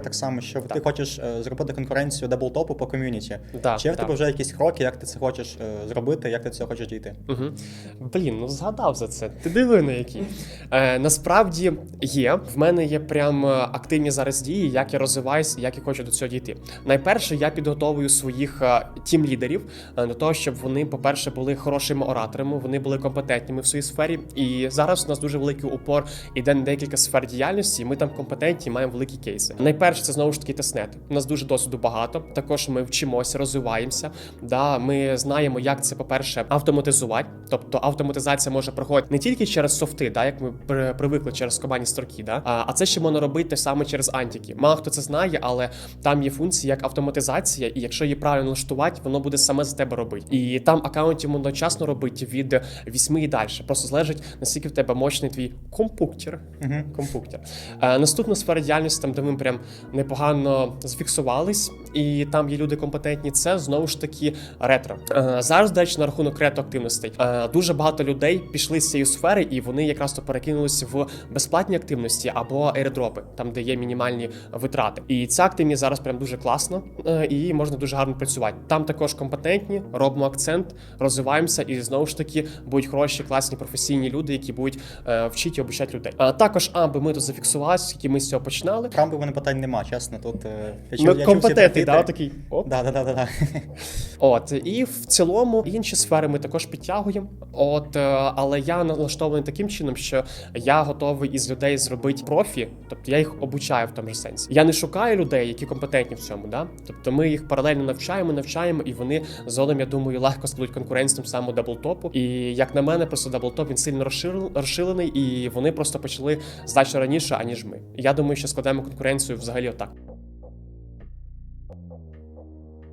Так само, що ти хочеш е, зробити конкуренцію даблтопу по ком'юніті. Да, Чи в тебе вже якісь кроки, як ти це хочеш е, зробити, як ти цього хочеш дійти? Угу. Блін, ну згадав за це. Ти диви на які. Е, насправді є. В мене є прям е, активні зараз дії, як я розвиваюся, як я хочу до цього дійти. Найперше, я підготовую своїх е, тім-лідерів е, до того, щоб вони, по-перше, були хорошими ораторами, вони були компетентними в своїй сфері. І зараз у нас дуже великий упор іде на декілька сфер діяльності. і Ми там компетентні, маємо великі кейси. Найперше, це знову ж таки тестнет. У нас дуже досвіду багато. Також ми вчимося, розвиваємося. Да, ми знаємо, як це, по-перше, автоматизувати. Тобто автоматизація може проходити не тільки через софти, да, як ми привикли через командні строки, да, а, це ще можна робити саме через антики. Мало хто це знає, але там є функція як автоматизація, і якщо її правильно налаштувати, воно буде саме за тебе робити. І там аккаунтів можна одночасно робити від 8 і далі. Просто залежить наскільки в тебе мощний твій компуктер. Угу. Компуктер. Е, наступна сфера діяльності, там, де ми прям непогано зфіксувались, і там є люди компетентні. Це знову ж таки ретро. Е, зараз, до речі, на рахунок ретро активностей. Е, дуже багато людей пішли з цієї сфери, і вони якраз то перекинулися в безплатні активності або airdropи, там де є мінімальні витрати. І ця активність зараз прям дуже класно, е, і можна дуже гарно працювати. Там також компетентні, робимо акцент, розвиваємося, і знову ж таки будуть хороші, класні професійні люди, які будуть вчити і обучати людей. А також, аби ми тут зафіксувалися, скільки ми з цього починали. Трампи в мене питань нема, чесно. Тут я Ну, я компетентний, да, такий. Оп. Да, да, да, да, да. От і в цілому інші сфери ми також підтягуємо. От, е, але я налаштований таким чином, що я готовий із людей зробити профі, тобто я їх обучаю в тому ж сенсі. Я не шукаю людей, які компетентні в цьому. Да? Тобто ми їх паралельно навчаємо, навчаємо, і вони згодом, я думаю, легко складуть конкуренцію саме даблтопу. І як на мене, просто даблтоп він сильно розширений, і вони просто почали значно раніше, аніж ми. Я думаю, що складаємо конкуренцію взагалі отак.